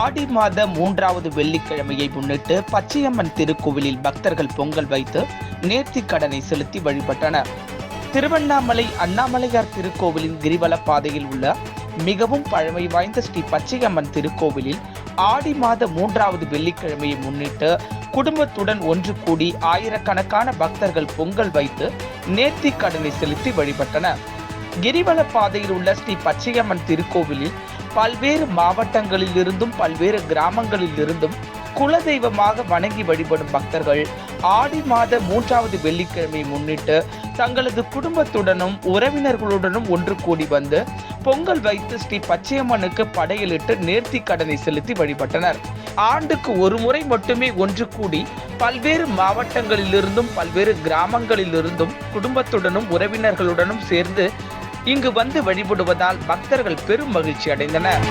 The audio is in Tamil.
ஆடி மாத மூன்றாவது வெள்ளிக்கிழமையை முன்னிட்டு பச்சையம்மன் திருக்கோவிலில் பக்தர்கள் பொங்கல் வைத்து நேர்த்தி கடனை செலுத்தி வழிபட்டனர். திருவண்ணாமலை அண்ணாமலையார் திருக்கோவிலின் கிரிவல பாதையில் உள்ள மிகவும் பழமை வாய்ந்த ஸ்ரீ பச்சையம்மன் திருக்கோவிலில் ஆடி மாத மூன்றாவது வெள்ளிக்கிழமையை முன்னிட்டு குடும்பத்துடன் ஒன்று கூடி ஆயிரக்கணக்கான பக்தர்கள் பொங்கல் வைத்து நேர்த்தி கடனை செலுத்தி வழிபட்டனர். கிரிவல பாதையில் உள்ள ஸ்ரீ பச்சையம்மன் திருக்கோவிலில் பல்வேறு மாவட்டங்களில் இருந்தும் பல்வேறு கிராமங்களில் இருந்தும் குலதெய்வமாக வணங்கி வழிபடும் பக்தர்கள் ஆடி மாத மூன்றாவது வெள்ளிக்கிழமை முன்னிட்டு தங்களது குடும்பத்துடனும் உறவினர்களுடனும் ஒன்று கூடி வந்து பொங்கல் வைத்து ஸ்ரீ பச்சையம்மனுக்கு படையலிட்டு நேர்த்தி கடனை செலுத்தி வழிபட்டனர். ஆண்டுக்கு ஒரு முறை மட்டுமே ஒன்று கூடி பல்வேறு மாவட்டங்களிலிருந்தும் பல்வேறு கிராமங்களிலிருந்தும் குடும்பத்துடனும் உறவினர்களுடனும் சேர்ந்து இங்கு வந்து வழிபடுவதால் பக்தர்கள் பெரும் மகிழ்ச்சி அடைந்தனர்.